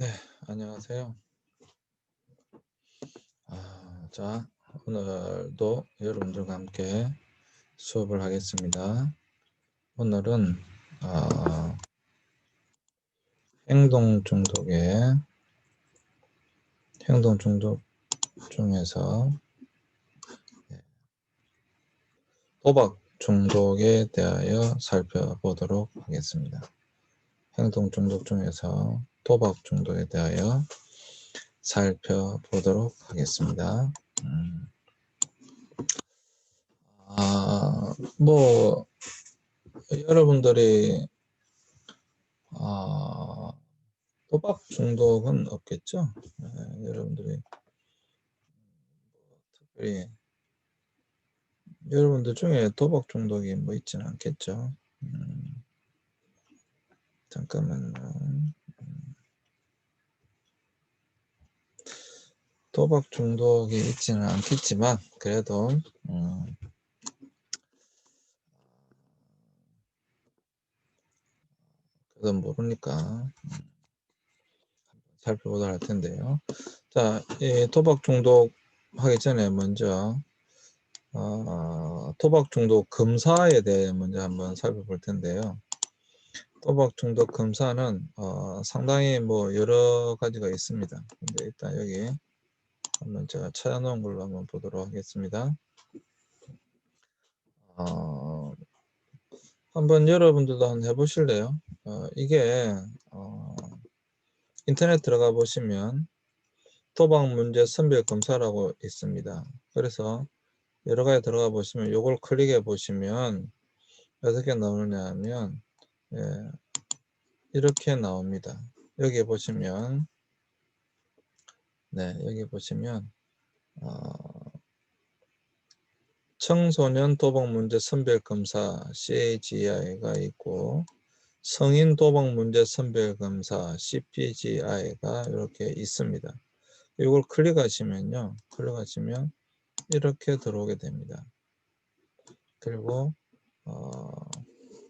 네, 안녕하세요. 아, 자, 오늘도 여러분들과 함께 수업을 하겠습니다. 오늘은 어, 행동 중독의 행동 중독 중에서 네, 도박 중독에 대하여 살펴보도록 하겠습니다. 행동 중독 중에서 도박 중독에 대하여 살펴보도록 하겠습니다. 음. 아, 뭐, 여러분들이, 아, 도박 중독은 없겠죠? 네, 여러분들이, 특별히, 여러분들 중에 도박 중독이 뭐 있지는 않겠죠? 음, 잠깐만요. 도박 중독이 있지는 않겠지만 그래도 음, 그건 모르니까 음, 살펴보도록 할 텐데요. 자, 이 도박 중독 하기 전에 먼저 어, 도박 중독 검사에 대해 먼저 한번 살펴볼 텐데요. 도박 중독 검사는 어, 상당히 뭐 여러 가지가 있습니다. 근데 일단 여기 한번 제가 찾아놓은 걸로 한번 보도록 하겠습니다. 어, 한번 여러분들도 한번 해보실래요? 어, 이게 어, 인터넷 들어가 보시면 도박 문제 선별 검사라고 있습니다. 그래서 여러 가지 들어가 보시면 이걸 클릭해 보시면 어떻게 나오느냐 하면 예, 이렇게 나옵니다. 여기 보시면 네, 여기 보시면 어, 청소년 도박 문제 선별 검사 CAGI가 있고 성인 도박 문제 선별 검사 CPGI가 이렇게 있습니다. 이걸 클릭하시면요. 클릭하시면 이렇게 들어오게 됩니다. 그리고 어,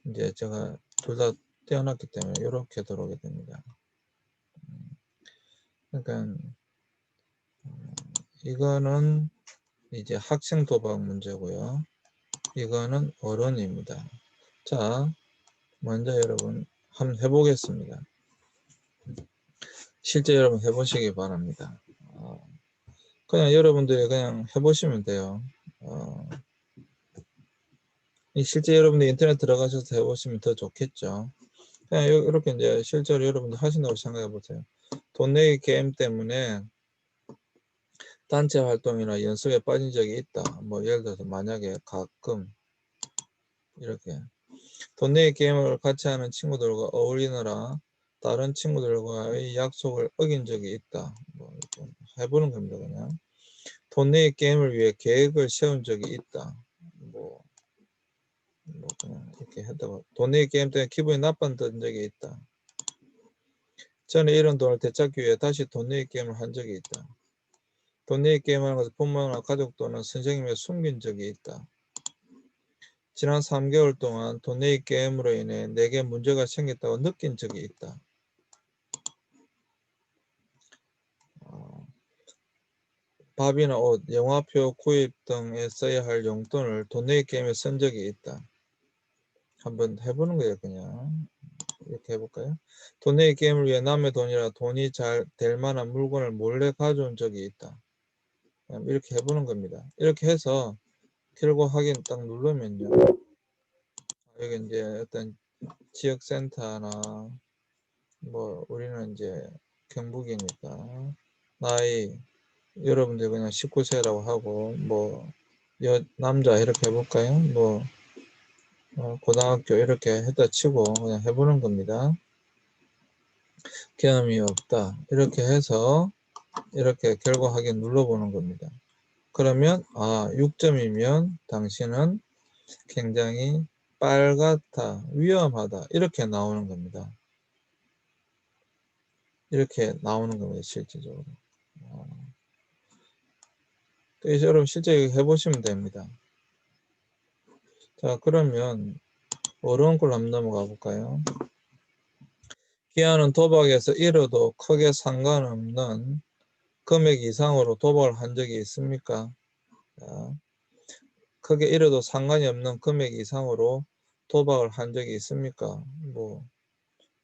이제 제가 둘 다 떼어놨기 때문에 이렇게 들어오게 됩니다. 음, 그러니까 이거는 이제 학생 도박 문제고요. 이거는 어른입니다. 자, 먼저 여러분 한번 해보겠습니다. 실제 여러분 해보시기 바랍니다. 어, 그냥 여러분들이 그냥 해보시면 돼요. 어, 실제 여러분들 인터넷 들어가셔서 해보시면 더 좋겠죠. 그냥 이렇게 이제 실제로 여러분들 하신다고 생각해 보세요. 돈 내기 게임 때문에 단체 활동이나 연습에 빠진 적이 있다. 뭐 예를 들어서 만약에 가끔 이렇게 돈 내기 게임을 같이 하는 친구들과 어울리느라 다른 친구들과의 약속을 어긴 적이 있다. 뭐 해보는 겁니다. 그냥 돈 내기 게임을 위해 계획을 세운 적이 있다. 뭐, 뭐 그냥 이렇게 했다가 돈 내기 게임 때문에 기분이 나빴던 적이 있다. 전에 이런 돈을 되찾기 위해 다시 돈 내기 게임을 한 적이 있다. 돈 내기 게임하는 것을 부모나 가족 또는 선생님에 숨긴 적이 있다. 지난 3개월 동안 돈 내기 게임으로 인해 내게 문제가 생겼다고 느낀 적이 있다. 어, 밥이나 옷, 영화표 구입 등에 써야 할 용돈을 돈 내기 게임에 쓴 적이 있다. 한번 해보는 거예요, 그냥. 이렇게 해볼까요? 돈 내기 게임을 위해 남의 돈이라 돈이 잘 될 만한 물건을 몰래 가져온 적이 있다. 이렇게 해보는 겁니다. 이렇게 해서 결과 확인 딱 누르면요. 여기 이제 어떤 지역센터나 뭐 우리는 이제 경북이니까 나이 여러분들 그냥 19세라고 하고 뭐 여, 남자 이렇게 해볼까요? 뭐 어, 고등학교 이렇게 했다 치고 그냥 해보는 겁니다. 경험이 없다 이렇게 해서 이렇게 결과 확인 눌러보는 겁니다. 그러면 아 6점이면 당신은 굉장히 빨갛다, 위험하다 이렇게 나오는 겁니다. 이렇게 나오는 겁니다. 실질적으로. 그래서 여러분 실제 해보시면 됩니다. 자 그러면 어려운 걸 한번 넘어가 볼까요? 기한은 도박에서 잃어도 크게 상관없는 금액 이상으로 도박을 한 적이 있습니까? 자, 크게 잃어도 상관이 없는 금액 이상으로 도박을 한 적이 있습니까? 뭐,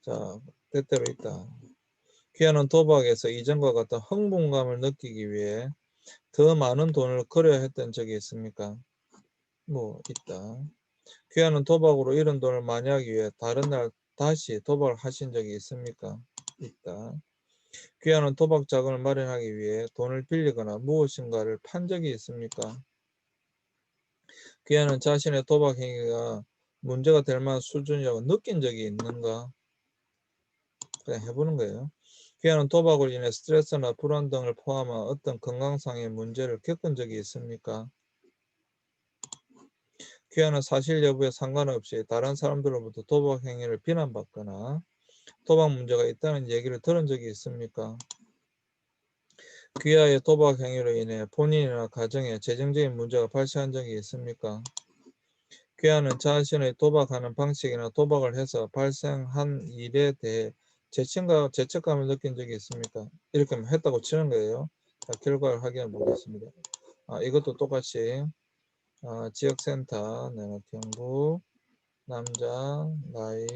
자, 때때로 있다. 귀하는 도박에서 이전과 같은 흥분감을 느끼기 위해 더 많은 돈을 걸어야 했던 적이 있습니까? 뭐, 있다. 귀하는 도박으로 잃은 돈을 많이 하기 위해 다른 날 다시 도박을 하신 적이 있습니까? 있다. 귀하는 도박 자금을 마련하기 위해 돈을 빌리거나 무엇인가를 판 적이 있습니까? 귀하는 자신의 도박 행위가 문제가 될 만한 수준이라고 느낀 적이 있는가? 그냥 해보는 거예요. 귀하는 도박으로 인해 스트레스나 불안 등을 포함한 어떤 건강상의 문제를 겪은 적이 있습니까? 귀하는 사실 여부에 상관없이 다른 사람들로부터 도박 행위를 비난받거나 도박 문제가 있다는 얘기를 들은 적이 있습니까? 귀하의 도박 행위로 인해 본인이나 가정에 재정적인 문제가 발생한 적이 있습니까? 귀하는 자신의 도박하는 방식이나 도박을 해서 발생한 일에 대해 재침과 죄책감을 느낀 적이 있습니까? 이렇게 했다고 치는 거예요. 자, 결과를 확인해 보겠습니다. 아, 이것도 똑같이 아, 지역센터, 경북, 남자, 나이,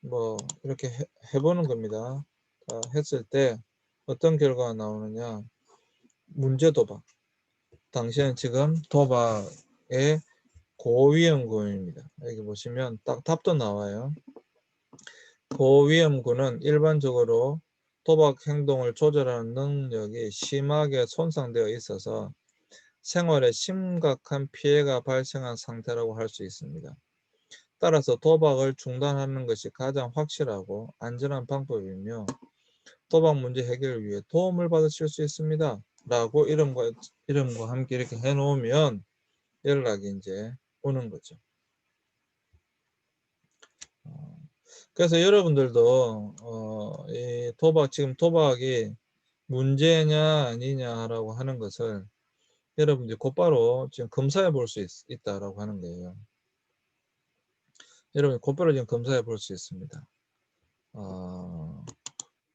뭐 이렇게 해, 해보는 겁니다. 자, 했을 때 어떤 결과가 나오느냐? 문제 도박. 당신은 지금 도박의 고위험군입니다. 여기 보시면 딱 답도 나와요. 고위험군은 일반적으로 도박 행동을 조절하는 능력이 심하게 손상되어 있어서 생활에 심각한 피해가 발생한 상태라고 할 수 있습니다. 따라서 도박을 중단하는 것이 가장 확실하고 안전한 방법이며 도박 문제 해결을 위해 도움을 받으실 수 있습니다. 라고 이름과 이름과 함께 이렇게 해 놓으면 연락이 이제 오는 거죠. 어, 그래서 여러분들도 어, 이 도박 지금 도박이 문제냐 아니냐라고 하는 것을 여러분들이 곧바로 지금 검사해 볼 수 있다라고 하는 거예요. 여러분 곧바로 지금 검사해 볼 수 있습니다. 어,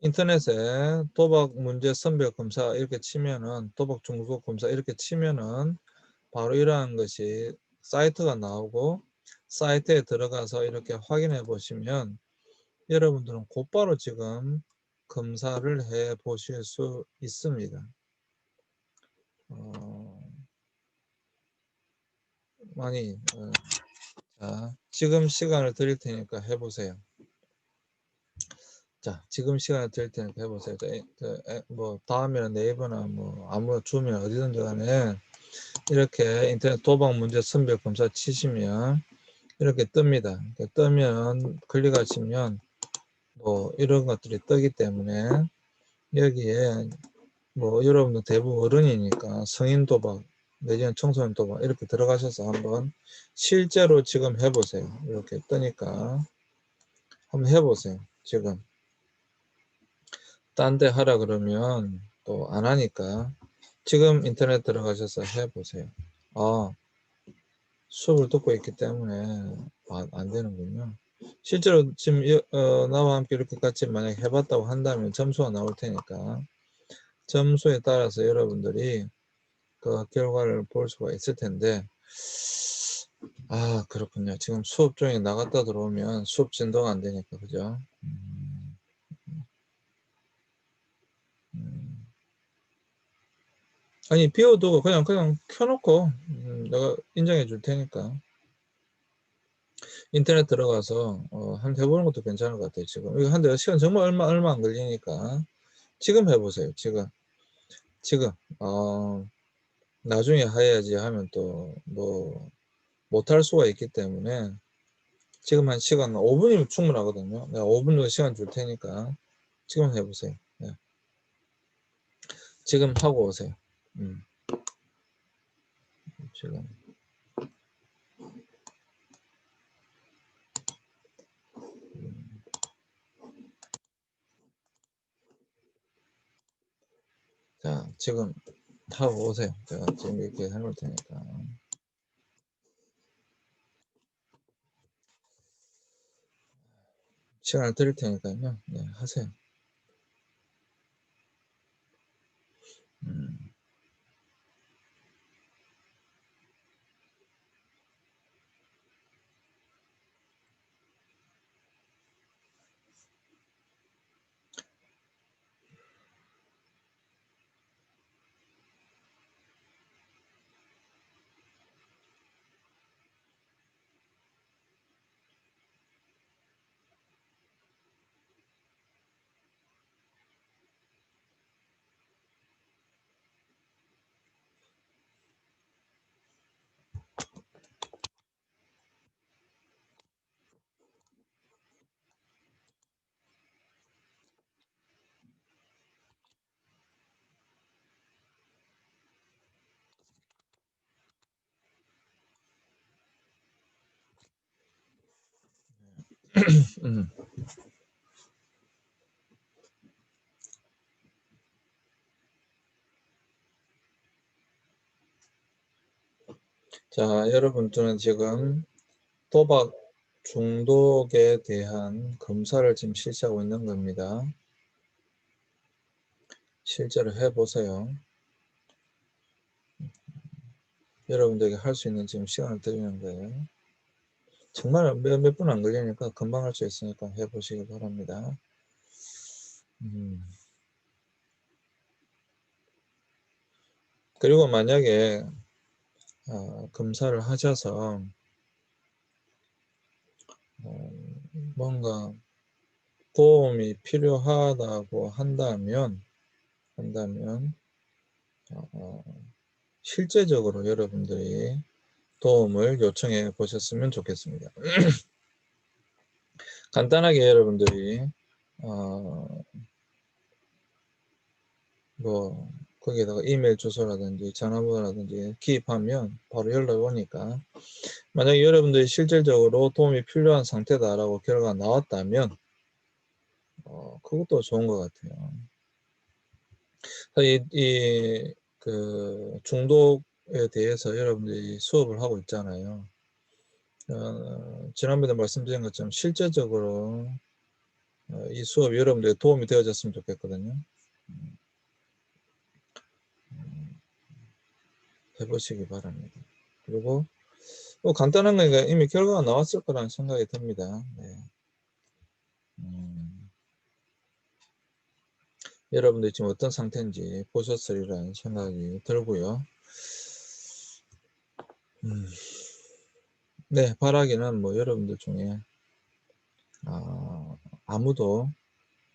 인터넷에 도박 문제 선별 검사 이렇게 치면은 도박 중독 검사 이렇게 치면은 바로 이러한 것이 사이트가 나오고 사이트에 들어가서 이렇게 확인해 보시면 여러분들은 곧바로 지금 검사를 해 보실 수 있습니다. 어, 많이 어, 자 지금 시간을 드릴 테니까 해보세요. 자 지금 시간을 드릴 테니까 해보세요. 자, 에, 뭐 다음이나 네이버나 뭐 아무 주면 어디든지 간에 이렇게 인터넷 도박 문제 선별 검사 치시면 이렇게 뜹니다. 이렇게 뜨면 클릭하시면 뭐 이런 것들이 뜨기 때문에 여기에 뭐 여러분들 대부분 어른이니까 성인 도박 내지는 청소년 도박 이렇게 들어가셔서 한번 실제로 지금 해보세요. 이렇게 뜨니까 한번 해보세요. 지금 딴 데 하라 그러면 또 안 하니까 지금 인터넷 들어가셔서 해보세요. 아, 수업을 듣고 있기 때문에 아, 안 되는군요. 실제로 지금 어, 나와 함께 이렇게 같이 만약 해봤다고 한다면 점수가 나올 테니까 점수에 따라서 여러분들이 그 결과를 볼 수가 있을 텐데. 아 그렇군요. 지금 수업 중에 나갔다 들어오면 수업 진도가 안 되니까 그죠? 아니 비워두고 그냥 그냥 켜놓고 음, 내가 인정해 줄 테니까. 인터넷 들어가서 어, 한번 해보는 것도 괜찮을 것 같아요 지금. 이거 한대 시간 정말 얼마 얼마 안 걸리니까. 지금 해보세요 지금. 지금 어, 나중에 해야지 하면 또 뭐 못할 수가 있기 때문에 지금 한 시간 5분이면 충분하거든요 내가 5분 정도 시간 줄 테니까 지금 해보세요 네. 지금 하고 오세요 음. 지금 음. 자 지금 하고 오세요 제가 지금 이렇게 해놓을 테니까 시간을 드릴 테니까요. 네, 하세요. 음. 음. 자, 여러분들은 지금 도박 중독에 대한 검사를 지금 실시하고 있는 겁니다. 실제로 해보세요. 여러분들에게 할 수 있는 지금 시간을 드리는 거예요. 정말 몇 분 안 걸리니까 금방 할 수 있으니까 해보시기 바랍니다. 음. 그리고 만약에 어, 검사를 하셔서 어, 뭔가 도움이 필요하다고 한다면 한다면 어, 실제적으로 여러분들이 도움을 요청해 보셨으면 좋겠습니다. 간단하게 여러분들이 어, 뭐 거기에다가 이메일 주소라든지 전화번호라든지 기입하면 바로 연락이 오니까 만약에 여러분들이 실질적으로 도움이 필요한 상태다라고 결과가 나왔다면 어, 그것도 좋은 것 같아요. 이, 이, 그 중독에 대해서 여러분들이 수업을 하고 있잖아요. 어, 지난번에 말씀드린 것처럼 실제적으로 어, 이 수업이 여러분들에 도움이 되어졌으면 좋겠거든요. 해보시기 바랍니다. 그리고 뭐 간단한 거니까 이미 결과가 나왔을 거라는 생각이 듭니다. 네. 음, 여러분들이 지금 어떤 상태인지 보셨으리라는 생각이 들고요. 음, 네, 바라기는 뭐 여러분들 중에 아, 아무도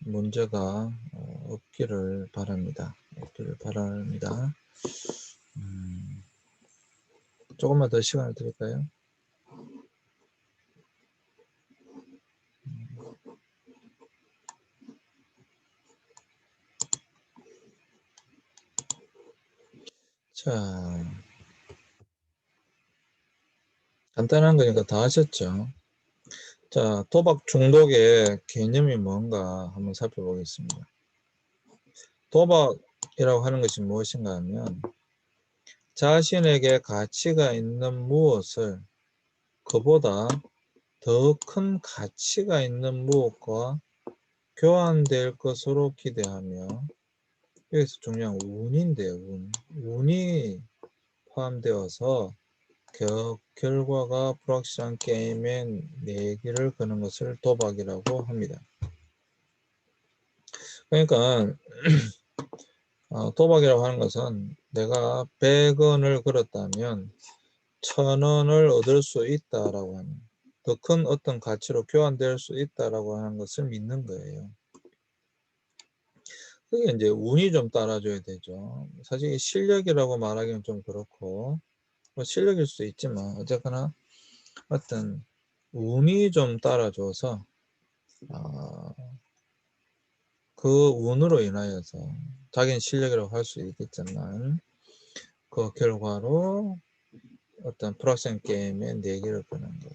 문제가 어, 없기를 바랍니다. 없기를 바랍니다. 음, 조금만 더 시간을 드릴까요? 자, 간단한 거니까 다 하셨죠? 자, 도박 중독의 개념이 뭔가 한번 살펴보겠습니다. 도박이라고 하는 것이 무엇인가 하면 자신에게 가치가 있는 무엇을 그보다 더 큰 가치가 있는 무엇과 교환될 것으로 기대하며 여기서 중요한 운인데요. 운. 운이 포함되어서 겨, 결과가 불확실한 게임에 내기를 거는 것을 도박이라고 합니다. 그러니까 어, 도박이라고 하는 것은 내가 100원을 걸었다면 1000원을 얻을 수 있다라고 하는 더 큰 어떤 가치로 교환될 수 있다라고 하는 것을 믿는 거예요. 그게 이제 운이 좀 따라줘야 되죠. 사실 실력이라고 말하기는 좀 그렇고 뭐 실력일 수도 있지만 어쨌거나 어떤 운이 좀 따라줘서 어, 그 운으로 인하여서 자기는 실력이라고 할 수 있겠지만 그 결과로 어떤 프락션 게임의 내기를 거는 거.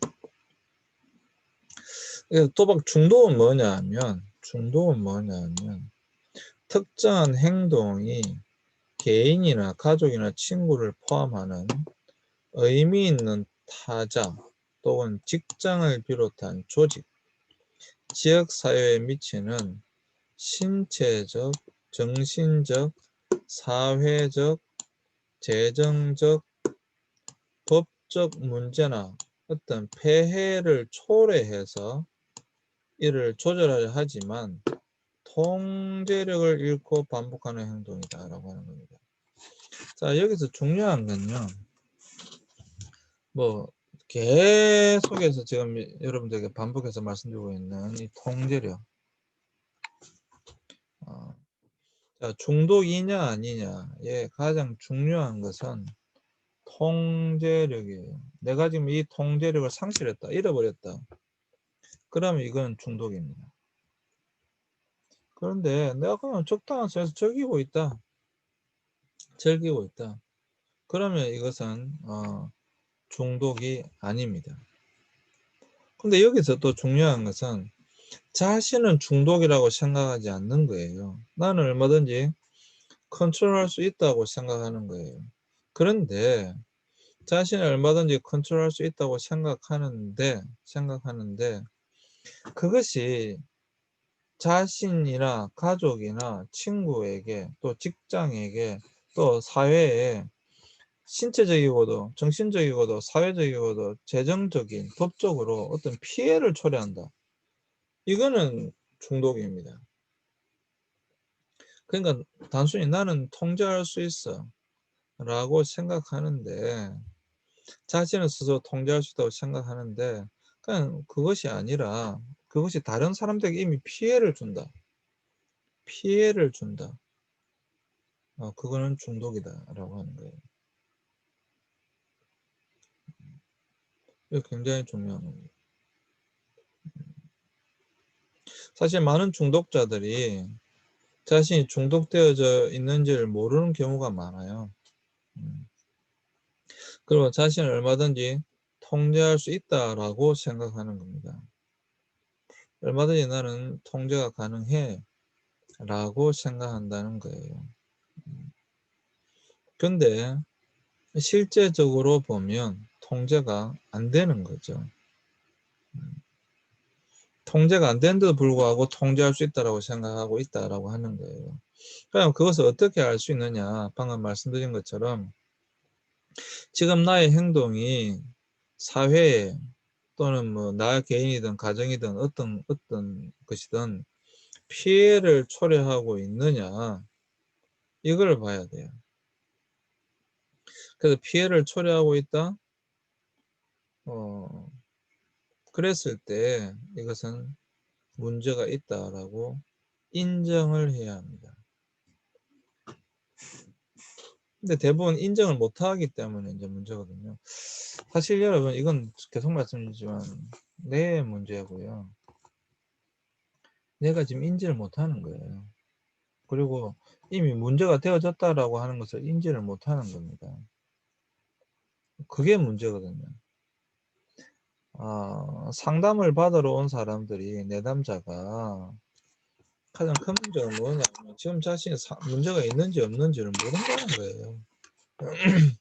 도박 중독은 뭐냐 하면 중독은 뭐냐 하면 특정한 행동이 개인이나 가족이나 친구를 포함하는 의미 있는 타자 또는 직장을 비롯한 조직, 지역 사회에 미치는 신체적, 정신적, 사회적, 재정적, 법적 문제나 어떤 폐해를 초래해서 이를 조절하려 하지만 통제력을 잃고 반복하는 행동이다라고 하는 겁니다. 자 여기서 중요한 건요. 뭐 계속해서 지금 여러분들에게 반복해서 말씀드리고 있는 이 통제력. 어, 자, 중독이냐 아니냐의 가장 중요한 것은 통제력이에요. 내가 지금 이 통제력을 상실했다, 잃어버렸다. 그러면 이건 중독입니다. 그런데 내가 그냥 적당한 선에서 즐기고 있다. 즐기고 있다. 그러면 이것은 어, 중독이 아닙니다. 근데 여기서 또 중요한 것은 자신은 중독이라고 생각하지 않는 거예요. 나는 얼마든지 컨트롤할 수 있다고 생각하는 거예요. 그런데 자신을 얼마든지 컨트롤할 수 있다고 생각하는데 생각하는데 그것이 자신이나 가족이나 친구에게 또 직장에게 또 사회에 신체적이고도 정신적이고도 사회적이고도 재정적인 법적으로 어떤 피해를 초래한다. 이거는 중독입니다. 그러니까 단순히 나는 통제할 수 있어 라고 생각하는데 자신을 스스로 통제할 수 있다고 생각하는데 그냥 그것이 아니라 그것이 다른 사람들에게 이미 피해를 준다. 피해를 준다. 어, 그거는 중독이다 라고 하는 거예요. 이거 굉장히 중요한 겁니다. 사실 많은 중독자들이 자신이 중독되어져 있는지를 모르는 경우가 많아요. 음. 그리고 자신을 얼마든지 통제할 수 있다라고 생각하는 겁니다. 얼마든지 나는 통제가 가능해 라고 생각한다는 거예요. 음. 근데 실제적으로 보면 통제가 안 되는 거죠. 음. 통제가 안 되는데도 불구하고 통제할 수 있다라고 생각하고 있다라고 하는 거예요. 그럼 그것을 어떻게 알 수 있느냐? 방금 말씀드린 것처럼 지금 나의 행동이 사회에 또는 뭐 나 개인이든 가정이든 어떤 어떤 것이든 피해를 초래하고 있느냐 이걸 봐야 돼요. 그래서 피해를 초래하고 있다. 어, 그랬을 때 이것은 문제가 있다라고 인정을 해야 합니다. 근데 대부분 인정을 못 하기 때문에 이제 문제거든요. 사실 여러분 이건 계속 말씀드리지만 내 문제고요. 내가 지금 인지를 못 하는 거예요. 그리고 이미 문제가 되어졌다라고 하는 것을 인지를 못 하는 겁니다. 그게 문제거든요. 어, 상담을 받으러 온 사람들이 내담자가 가장 큰 문제가 뭐냐면 지금 자신이 사, 문제가 있는지 없는지를 모른다는 거예요.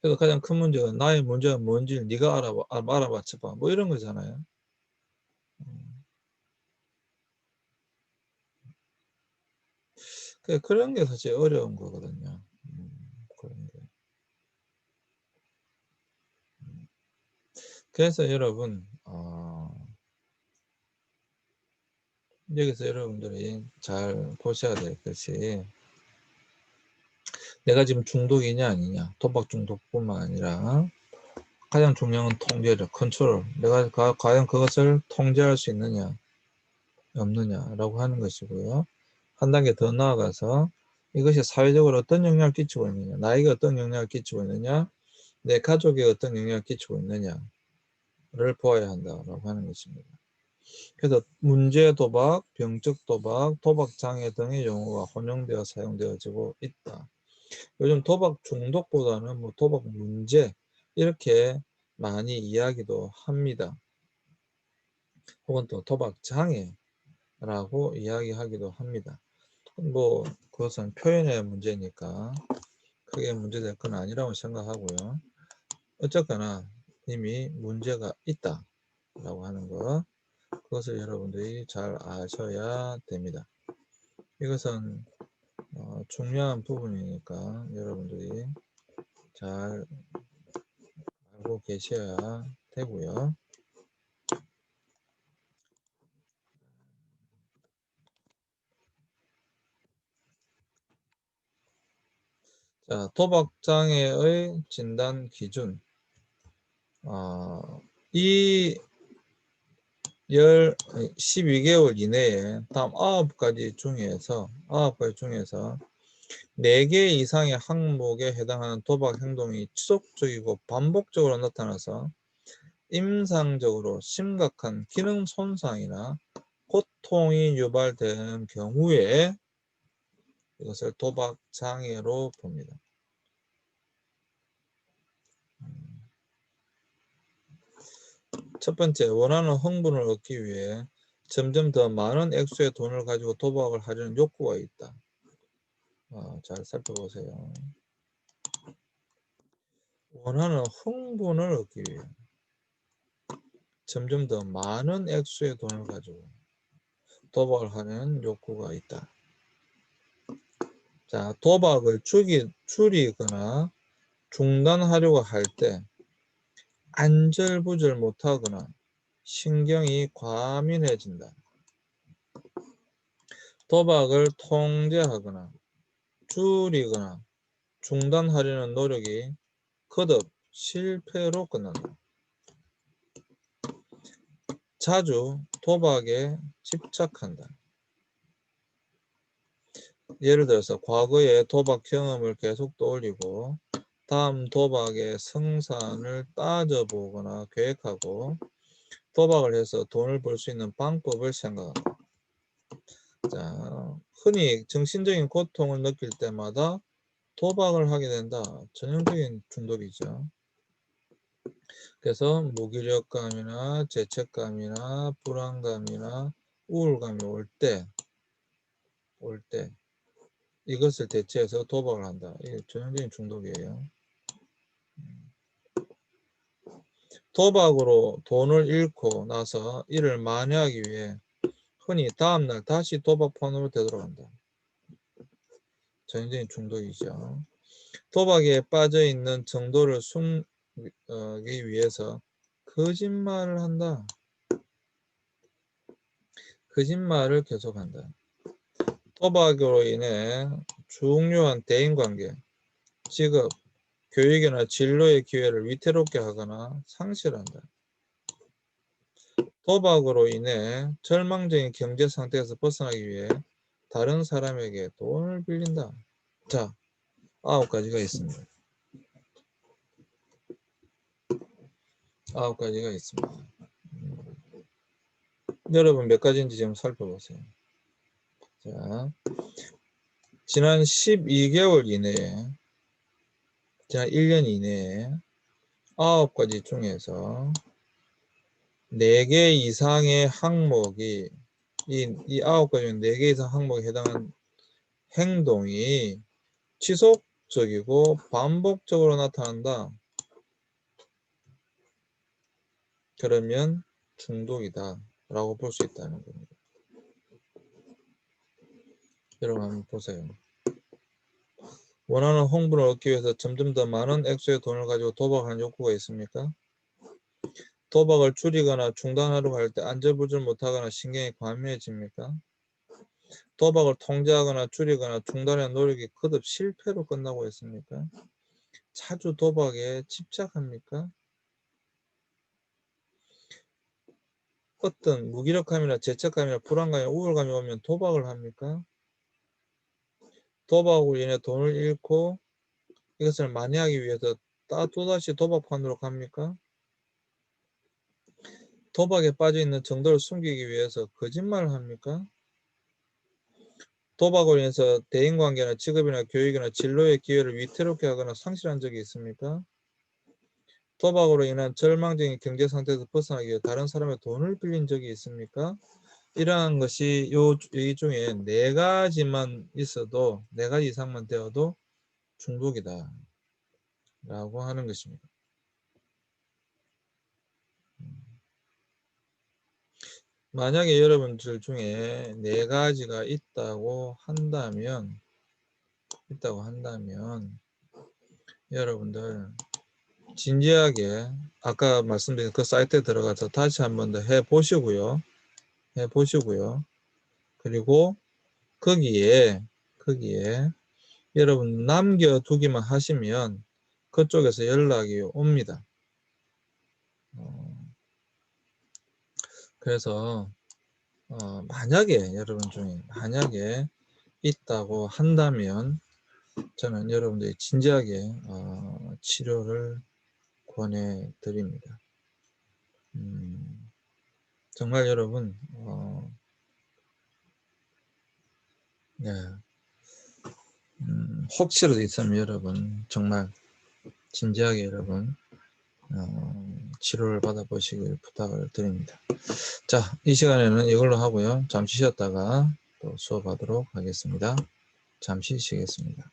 그래서 가장 큰 문제가 나의 문제가 뭔지를 네가 알아봐, 알아봐봐. 뭐 이런 거잖아요. 음. 그런 게 사실 어려운 거거든요. 그래서 여러분 어, 여기서 여러분들이 잘 보셔야 될 것이 내가 지금 중독이냐 아니냐 도박 중독뿐만 아니라 가장 중요한 건 통제력 컨트롤. 내가 가, 과연 그것을 통제할 수 있느냐 없느냐라고 하는 것이고요. 한 단계 더 나아가서 이것이 사회적으로 어떤 영향을 끼치고 있느냐 나에게 어떤 영향을 끼치고 있느냐 내 가족에 어떤 영향을 끼치고 있느냐 를 보아야 한다라고 하는 것입니다. 그래서 문제 도박, 병적 도박, 도박 장애 등의 용어가 혼용되어 사용되어지고 있다. 요즘 도박 중독보다는 뭐 도박 문제 이렇게 많이 이야기도 합니다. 혹은 또 도박 장애라고 이야기하기도 합니다. 뭐 그것은 표현의 문제니까 크게 문제될 건 아니라고 생각하고요. 어쨌거나 이미 문제가 있다. 라고 하는 거 그것을 여러분들이 잘 아셔야 됩니다. 이것은 어, 중요한 부분이니까 여러분들이 잘 알고 계셔야 되고요. 자, 도박장애의 진단 기준. 어, 이 열, 12개월 이내에 다음 9가지 중에서, 9가지 중에서 4개 이상의 항목에 해당하는 도박 행동이 지속적이고 반복적으로 나타나서 임상적으로 심각한 기능 손상이나 고통이 유발되는 경우에 이것을 도박 장애로 봅니다. 첫 번째, 원하는 흥분을 얻기 위해 점점 더 많은 액수의 돈을 가지고 도박을 하려는 욕구가 있다. 어, 잘 살펴보세요. 원하는 흥분을 얻기 위해 점점 더 많은 액수의 돈을 가지고 도박을 하는 욕구가 있다. 자, 도박을 줄이, 줄이거나 중단하려고 할 때 안절부절 못하거나 신경이 과민해진다. 도박을 통제하거나 줄이거나 중단하려는 노력이 거듭 실패로 끝난다. 자주 도박에 집착한다. 예를 들어서 과거의 도박 경험을 계속 떠올리고 다음 도박의 성산을 따져보거나 계획하고 도박을 해서 돈을 벌 수 있는 방법을 생각한다. 자, 흔히 정신적인 고통을 느낄 때마다 도박을 하게 된다. 전형적인 중독이죠. 그래서 무기력감이나 죄책감이나 불안감이나 우울감이 올 때, 올 때, 이것을 대체해서 도박을 한다. 이게 전형적인 중독이에요. 도박으로 돈을 잃고 나서 이를 만회하기 위해 흔히 다음날 다시 도박판으로 되돌아간다. 전형적인 중독이죠. 도박에 빠져 있는 정도를 숨기 위해서 거짓말을 한다. 거짓말을 계속한다. 도박으로 인해 중요한 대인관계, 직업, 교육이나 진로의 기회를 위태롭게 하거나 상실한다. 도박으로 인해 절망적인 경제 상태에서 벗어나기 위해 다른 사람에게 돈을 빌린다. 자, 아홉 가지가 있습니다. 아홉 가지가 있습니다. 여러분 몇 가지인지 좀 살펴보세요. 자, 지난 12개월 이내에, 지난 1년 이내에 9가지 중에서 4개 이상의 항목이, 이, 이 9가지 중 4개 이상 항목에 해당하는 행동이 지속적이고 반복적으로 나타난다. 그러면 중독이다. 라고 볼 수 있다는 겁니다. 여러분 한번 보세요. 원하는 홍보를 얻기 위해서 점점 더 많은 액수의 돈을 가지고 도박하는 욕구가 있습니까? 도박을 줄이거나 중단하려고 할 때 안절부절 못하거나 신경이 과민해집니까? 도박을 통제하거나 줄이거나 중단하는 노력이 거듭 실패로 끝나고 있습니까? 자주 도박에 집착합니까? 어떤 무기력함이나 죄책감이나 불안감이나 우울감이 오면 도박을 합니까? 도박으로 인해 돈을 잃고 이것을 만회하기 위해서 또다시 도박판으로 갑니까? 도박에 빠져 있는 정도를 숨기기 위해서 거짓말을 합니까? 도박으로 인해서 대인관계나 직업이나 교육이나 진로의 기회를 위태롭게 하거나 상실한 적이 있습니까? 도박으로 인한 절망적인 경제 상태에서 벗어나기 위해 다른 사람의 돈을 빌린 적이 있습니까? 이러한 것이 요, 이 중에 네 가지만 있어도 네 가지 이상만 되어도 중독이다 라고 하는 것입니다. 만약에 여러분들 중에 네 가지가 있다고 한다면 있다고 한다면 여러분들 진지하게 아까 말씀드린 그 사이트에 들어가서 다시 한 번 더 해 보시고요. 해 보시고요. 그리고 거기에 거기에 여러분 남겨두기만 하시면 그쪽에서 연락이 옵니다. 어, 그래서 어, 만약에 여러분 중에 만약에 있다고 한다면 저는 여러분들이 진지하게 어, 치료를 권해드립니다. 음, 정말 여러분 어, 네. 음, 혹시라도 있으면 여러분 정말 진지하게 여러분 어, 치료를 받아보시길 부탁을 드립니다. 자, 이 시간에는 이걸로 하고요. 잠시 쉬었다가 또 수업하도록 하겠습니다. 잠시 쉬겠습니다.